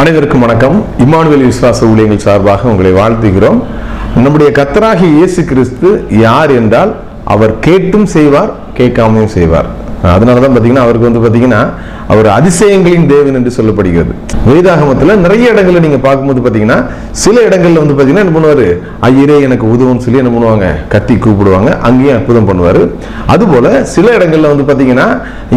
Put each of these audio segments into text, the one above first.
அனைவருக்கும் வணக்கம். இம்மானுவேல் விசுவாச ஊழியங்கள் சார்பாக உங்களை வாழ்த்துகிறோம். நம்முடைய கத்தராகி இயேசு கிறிஸ்து யார் என்றால் அவர் கேட்டும் செய்வார் கேட்காமையும் செய்வார். அதனால தான் பார்த்தீங்கன்னா அவருக்கு வந்து பார்த்தீங்கன்னா அவர் அதிசயங்களின் தேவன் என்று சொல்லப்படுகிறது. வேதாகமத்தில் நிறைய இடங்கள்ல நீங்க பார்க்கும்போது பார்த்தீங்கன்னா சில இடங்கள்ல வந்து பார்த்தீங்கன்னா என்ன பண்ணுவாரு? ஐயரே எனக்கு உதவும்னு சொல்லி என்ன பண்ணுவாங்க? கத்தி கூப்பிடுவாங்க. அங்கேயும் அற்புதம் பண்ணுவாரு. அதுபோல் சில இடங்கள்ல வந்து பார்த்தீங்கன்னா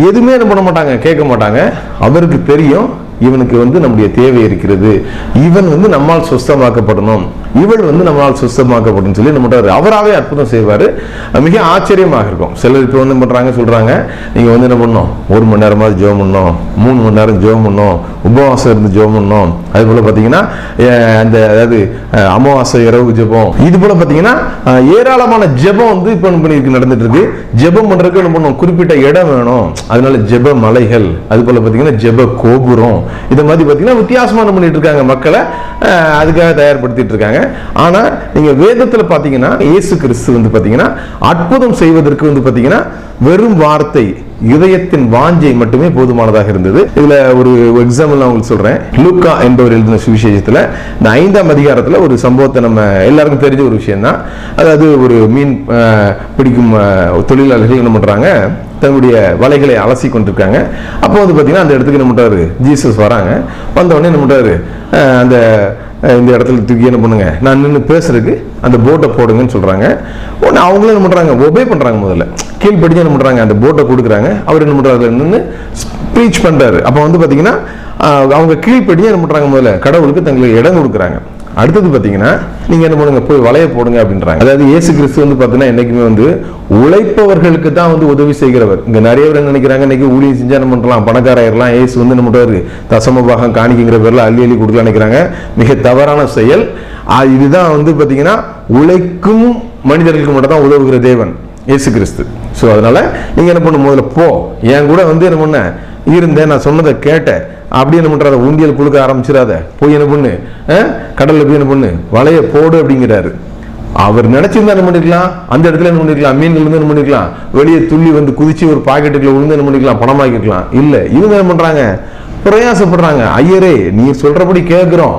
எதுவுமே என்ன பண்ண மாட்டாங்க? கேட்க மாட்டாங்க. அவருக்கு தெரியும். இவனுக்கு வந்து நம்முடைய தேவை இருக்கிறது. இவன் வந்து நம்மால் சுஸ்தமாக்கப்படணும். இவள் வந்து நம்மளால் சுத்தமாக்கப்படும் சொல்லி நம்ம அவராகவே அற்புதம் செய்வார். மிக ஆச்சரியமாக இருக்கும். சிலர் இப்போ வந்து பண்ணுறாங்க சொல்கிறாங்க நீங்கள் வந்து என்ன பண்ணோம் ஒரு மணி நேரமாவது ஜோம் பண்ணோம் மூணு மணி நேரம் ஜோம் பண்ணோம் உபவாசம் இருந்து ஜோம் பண்ணோம் அது போல் பார்த்தீங்கன்னா அந்த அதாவது அமாவாசை இரவு ஜெபம். இது போல் பார்த்தீங்கன்னா ஏராளமான ஜெபம் வந்து இப்போ என்ன பண்ணியிருக்கு நடந்துட்டு இருக்கு ஜெபம் பண்ணுறதுக்கு என்ன பண்ணும் குறிப்பிட்ட இடம் வேணும். அதனால ஜெப மலைகள். அது போல் பார்த்தீங்கன்னா ஜெப கோபுரம். இது மாதிரி பார்த்தீங்கன்னா வித்தியாசமாக என்ன பண்ணிட்டு இருக்காங்க மக்களை? அதுக்காக தயார்படுத்திட்டு இருக்காங்க. ஆனால் நீங்கள் வேதத்தில் பார்த்தீங்கன்னா இயேசு கிறிஸ்து வந்து பார்த்தீங்கன்னா அற்புதம் செய்வதற்கு வந்து பார்த்தீங்கன்னா வெறும் வார்த்தை இதயத்தின் வாஞ்சை மட்டுமே போதுமானதாக இருந்தது. இதுல ஒரு எக்ஸாம்பிள் நான் உங்களுக்கு சொல்றேன். லூக்கா என்பவர் எழுதின சுவிசேஷத்துல இந்த ஐந்தாம் அதிகாரத்துல ஒரு சம்பவத்தை நம்ம எல்லாருக்கும் தெரிஞ்ச ஒரு விஷயம் தான் அதாவது ஒரு மீன் பிடிக்கும் தொழிலாளர்கள் என்ன பண்றாங்க தன்னுடைய வலைகளை அலசி கொண்டிருக்காங்க. அப்போ வந்து பார்த்தீங்கன்னா அந்த இடத்துக்கு என்ன பண்ணுறாரு ஜீசஸ் வராங்க. வந்தவொடனே என்ன பண்ணுறாரு அந்த இந்த இடத்துல தூக்கி என்ன பண்ணுங்க? நான் நின்று பேசுறதுக்கு அந்த போட்டை போடுங்கன்னு சொல்கிறாங்க ஒன்று அவங்களும் என்ன பண்ணுறாங்க ஒபே பண்ணுறாங்க முதல்ல. கீழ்படிஞ்சு என்ன பண்ணுறாங்க அந்த போட்டை கொடுக்குறாங்க. அவர் என்ன பண்ணுறாரு நின்று ஸ்பீச் பண்ணுறாரு அப்போ வந்து பார்த்தீங்கன்னா அவங்க கீழ்படிஞ்சு என்ன பண்ணுறாங்க முதல்ல? கடவுளுக்கு தங்களுக்கு இடம் கொடுக்குறாங்க. அடுத்தது பார்த்தீங்கன்னா நீங்க என்ன பண்ணுங்க போய் வளைய போடுங்க அப்படின்றாங்க. அதாவது இயேசு கிறிஸ்து வந்து பார்த்தீங்கன்னா என்னைக்குமே வந்து உழைப்பவர்களுக்கு தான் வந்து உதவி செய்கிறவர். இங்க நிறைய பேர் நினைக்கிறாங்க இன்னைக்கு ஊழியம் செஞ்சா என்ன பண்ணலாம் பணக்காராயிரலாம் இயேசு வந்து என்ன பண்ணுறாரு தசம பாகம் காணிக்கிற பேர்ல அள்ளி அள்ளி கொடுக்கலாம் நினைக்கிறாங்க. மிக தவறான செயல். இதுதான் வந்து பார்த்தீங்கன்னா உழைக்கும் மனிதர்களுக்கு மட்டும் தான் உதவுகிற தேவன் இயேசு கிறிஸ்து. ஸோ அதனால நீங்க என்ன பண்ணும் முதல்ல போ. என் கூட வந்து என்ன பண்ண இருந்தேன் நான் சொன்னதை கேட்டேன். அப்படி என்ன பண்றாத ஊண்டியல் கொடுக்க ஆரம்பிச்சிடாத. போய் என்ன பண்ணு? கடலில் கடல்ல போய் என்ன பண்ணு? வலைய போடு அப்படிங்கிறாரு. அவர் நினைச்சிருந்தா என்ன பண்ணிருக்கலாம்? அந்த இடத்துல என்ன பண்ணிருக்கலாம்? மீன்கள் வந்து என்ன பண்ணிருக்கலாம்? வெளியே துள்ளி வந்து குதிச்சு ஒரு பாக்கெட்டுக்குள்ள விழுந்து என்ன பண்ணிருக்கலாம்? பணமாக்கிருக்கலாம். இல்ல இவங்க என்ன பண்றாங்க? பிரயாசப்படுறாங்க. ஐயரே நீ சொல்றபடி கேட்குறோம்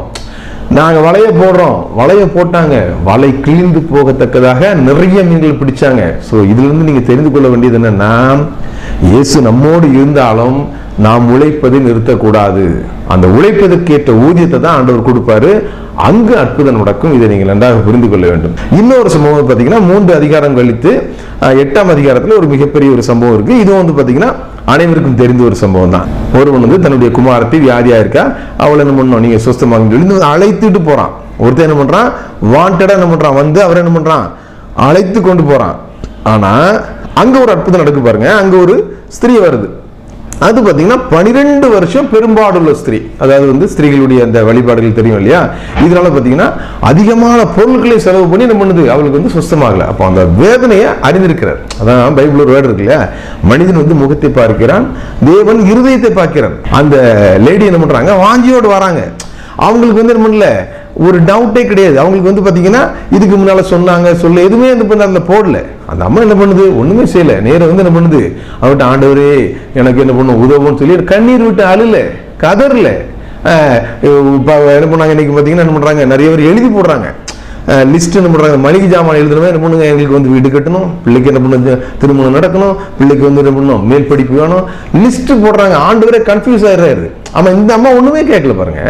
நாங்க வலைய போடுறோம். வலைய போட்டாங்க. வலை கிழிந்து போகத்தக்கதாக நிறைய மீன்கள் பிடிச்சாங்க. சோ இதுல இருந்து நீங்க தெரிந்து கொள்ள வேண்டியது என்னன்னா இயேசு நம்மோடு இருந்தாலும் நாம் உழைப்பதை நிறுத்தக்கூடாது. அந்த உழைப்பதற்கேற்ற ஊதியத்தை தான் ஆண்டவர் கொடுப்பாரு. அங்கு அற்புதம் நடக்கும். இதை நீங்கள் நன்றாக புரிந்து கொள்ள வேண்டும். இன்னொரு சம்பவம் பார்த்தீங்கன்னா மூன்று அதிகாரம் கழித்து எட்டாம் அதிகாரத்தில் ஒரு மிகப்பெரிய ஒரு சம்பவம் இருக்கு. இதுவும் வந்து பார்த்தீங்கன்னா அனைவருக்கும் தெரிந்த ஒரு சம்பவம் தான். ஒருவன் வந்து தன்னுடைய குமாரத்தை வியாதியா இருக்கா? அவளை என்ன பண்ணணும்? நீங்க சுஸ்தமாக சொல்லி அழைத்துட்டு போறான். ஒருத்தன் என்ன பண்றான்? வாண்டடா என்ன பண்றான்? வந்து அவர் என்ன பண்றான்? அழைத்து கொண்டு போறான். ஆனா அங்க ஒரு அற்புதம் நடக்கு பாருங்க. அங்க ஒரு ஸ்திரீ வருது. அது பார்த்தீங்கன்னா பனிரெண்டு வருஷம் பெரும்பாடுள்ள ஸ்திரீ. அதாவது வந்து ஸ்திரீகளுடைய அந்த வழிபாடுகள் தெரியும் இல்லையா? இதனால பார்த்தீங்கன்னா அதிகமான பொருட்களை செலவு பண்ணி என்ன பண்ணுது? அவளுக்கு வந்து சுத்தமாகல அப்போ அந்த வேதனையை அறிந்திருக்கிறார். அதான் பைபிள் ஒரு வேர்டு இருக்கு இல்லையா மனிதன் வந்து முகத்தை பார்க்கிறான் தேவன் இருதயத்தை பார்க்கிறான். அந்த லேடி என்ன பண்றாங்க? வாஞ்சியோடு வராங்க. அவங்களுக்கு வந்து என்ன பண்ணல? ஒரு டவுட்டே கிடையாது. அவங்களுக்கு வந்து பார்த்தீங்கன்னா இதுக்கு முன்னால் சொன்னாங்க சொல்ல எதுவுமே என்ன பண்ண அதுல போடல. அந்த அம்மா என்ன பண்ணுது? ஒன்றுமே செய்யலை. நேரம் வந்து என்ன பண்ணுது? அவர்கிட்ட ஆண்டவரே எனக்கு என்ன பண்ணும் உதவுன்னு சொல்லி கண்ணீர் விட்டு அழுல கதறல. இப்போ என்ன பண்ணாங்க? இன்னைக்கு பார்த்தீங்கன்னா என்ன பண்ணுறாங்க நிறைய பேர் எழுதி போடுறாங்க. லிஸ்ட் என்ன பண்றாங்க மளிகை ஜாமான் எழுதுறமே என்ன பண்ணுங்க எங்களுக்கு வந்து வீடு கட்டணும் பிள்ளைக்கு என்ன பண்ண திருமணம் நடக்கணும் பிள்ளைக்கு வந்து என்ன பண்ணணும் மேல் படிப்பு வேணும். லிஸ்ட் போடுறாங்க. ஆண்டு கன்ஃபியூஸ் ஆயிடுறாரு. ஆமா இந்த அம்மா ஒண்ணுமே கேட்கல பாருங்க.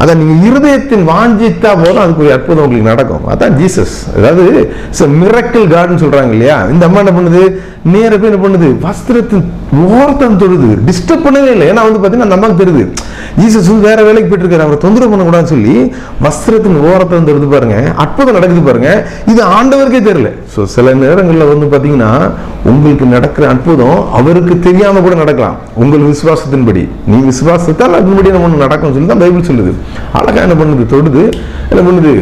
அதான் நீங்க இருதயத்தின் வாஞ்சித்தா போதும் அதுக்கு ஒரு அற்புதம் உங்களுக்கு நடக்கும். அதான் ஜீசஸ் அதாவது மிரக்கல் கார்டன் சொல்றாங்க இல்லையா? இந்த அம்மா என்ன பண்ணுது? நேர போய் என்ன பண்ணுது? வஸ்திரத்தின் ஓரத்தம் தொழுது. டிஸ்டர்ப் பண்ணவே இல்லை. ஏன்னா வந்து பார்த்தீங்கன்னா அந்த அம்மாவுக்கு தெரியுது. ஜீசஸ் வந்து வேற வேலைக்கு போயிட்டு இருக்காரு அவரை தொந்தரவு பண்ணக்கூடாதுன்னு சொல்லி வஸ்திரத்தின் ஓரத்தம் தொழுது பாருங்க. அற்புதம் நடக்குது பாருங்க. இது ஆண்டவருக்கே தெரியல. ஸோ சில நேரங்களில் வந்து பார்த்தீங்கன்னா உங்களுக்கு நடக்கிற அற்புதம் அவருக்கு தெரியாமல் கூட நடக்கலாம். உங்கள் விசுவாசத்தின்படி. நீ விசுவாசத்தால் அதன்படி நம்ம நடக்கும் சொல்லி தான் பைபிள் சொல்லுது. அழகா என்ன பண்ணுது? தொடுது என்ன பண்ணுது?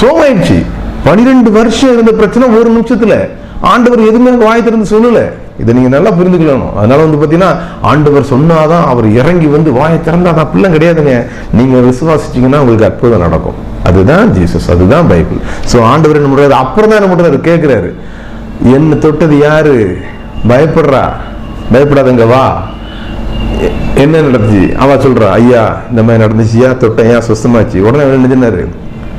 சோமாயிடுச்சு. பனிரெண்டு வருஷம் இருந்த பிரச்சனை ஒரு நிமிஷத்துல. ஆண்டவர் எதுவுமே எனக்கு வாய் திறந்து சொல்லல. இதை நீங்க நல்லா புரிந்துக்கணும். அதனால வந்து பார்த்தீங்கன்னா ஆண்டவர் சொன்னாதான் அவர் இறங்கி வந்து வாயை திறந்தாதான் அப்படிலாம் கிடையாதுங்க. நீங்க விசுவாசிச்சீங்கன்னா உங்களுக்கு அற்புதம் நடக்கும். அதுதான் ஜீசஸ் அதுதான் பைபிள். சோ ஆண்டவர் என்ன முடியாது அப்புறம் தான் என்ன பண்றாரு? கேட்குறாரு என்ன தொட்டது யாரு? பயப்படுறா? பயப்படாதங்க வா. என்ன நடந்துச்சு? அவ சொல்றா ஐயா இந்த மாதிரி நடந்துச்சியா? தொட்டையா சுத்தமாச்சு உடனே என்ன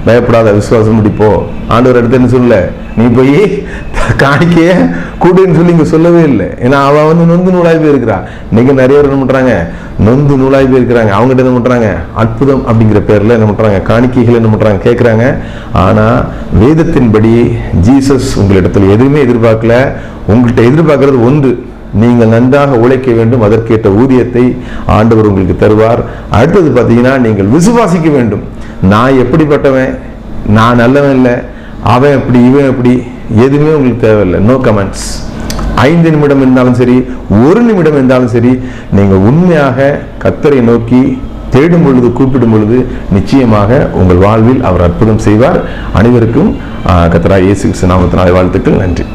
பயப்படாத விசுவாசம் முடிப்போ ஆண்டவர் எடுத்து என்ன சொல்லல? நீ போய் காணிக்கைய கூடுன்னு சொல்லி இங்கே சொல்லவே இல்லை. ஏன்னா அவள் வந்து நொந்து நூலாய் போயிருக்கிறா இன்னைக்கு நிறைய பேர் என்ன பண்றாங்க? நொந்து நூலாய் போயிருக்கிறாங்க. அவங்ககிட்ட என்ன பண்றாங்க? அற்புதம் அப்படிங்கிற பேர்ல என்ன பண்றாங்க? காணிக்கைகள் என்ன பண்ணுறாங்க கேட்குறாங்க ஆனா வேதத்தின்படி ஜீசஸ் உங்களிடத்தில் எதுவுமே எதிர்பார்க்கல. உங்கள்கிட்ட எதிர்பார்க்கறது ஒன்று. நீங்கள் நன்றாக உழைக்க வேண்டும். அதற்கேற்ற ஊதியத்தை ஆண்டவர் உங்களுக்கு தருவார். அடுத்தது பார்த்தீங்கன்னா நீங்கள் விசுவாசிக்க வேண்டும். நான் எப்படிப்பட்டவன்? நான் நல்லவன் இல்லை. அவன் எப்படி இவன் எப்படி? எதுவுமே உங்களுக்கு தேவையில்லை. நோ கமெண்ட்ஸ் ஐந்து நிமிடம் இருந்தாலும் சரி ஒரு நிமிடம் இருந்தாலும் சரி நீங்கள் உண்மையாக கத்தரை நோக்கி தேடும் பொழுது கூப்பிடும் பொழுது நிச்சயமாக உங்கள் வாழ்வில் அவர் அற்புதம் செய்வார். அனைவருக்கும் கத்தரா இயேசு நாமத்தினாலே வாழ்த்துக்கள். நன்றி.